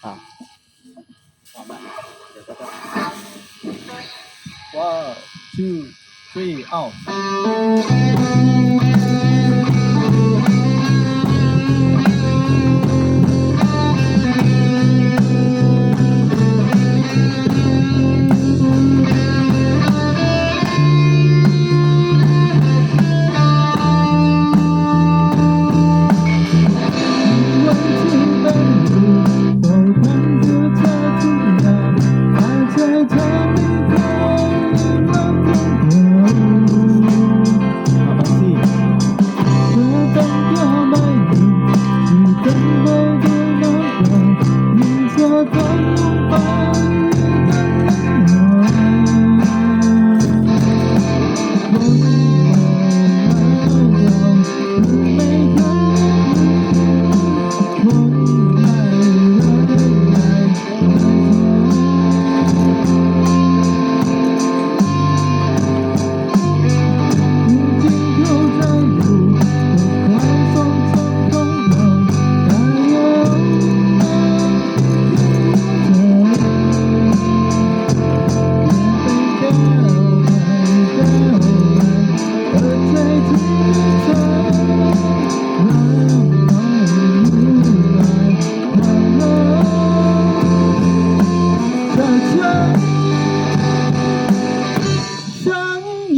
啊好慢就在这儿 one two three out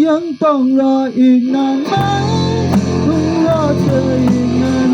ยังต้องรออีกนานไหมต้องรอเธออีกนาน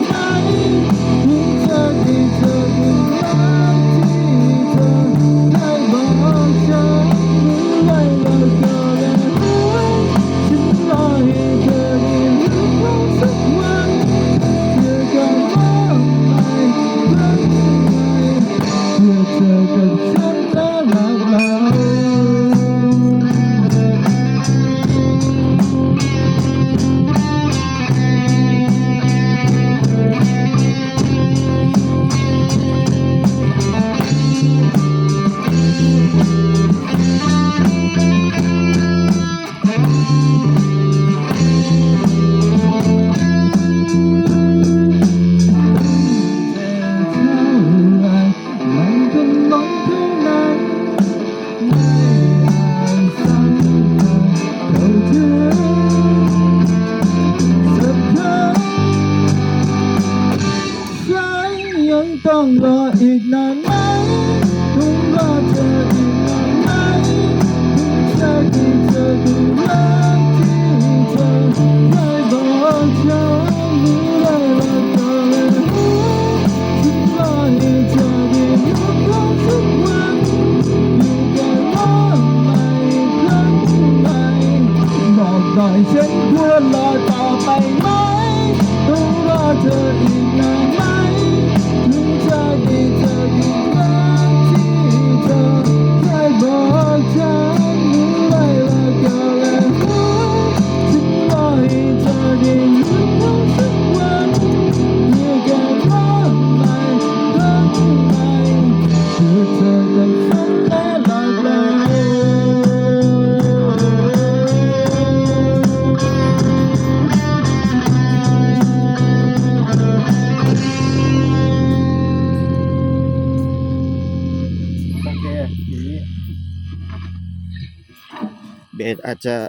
องรออีกนานไหมต้องรอเธออีกนานไหมทุกทีเธอดูรักที่เธอได้บอกฉันรู้ได้ว่าเธอฉันรอให้เธอได้รู้ความสุขวันอยู่กันว่าไม่ครั้งไหนบอกหน่อยฉันควรรอต่อไปไหมต้องรอเธออีกนานไหม biar a. Uh,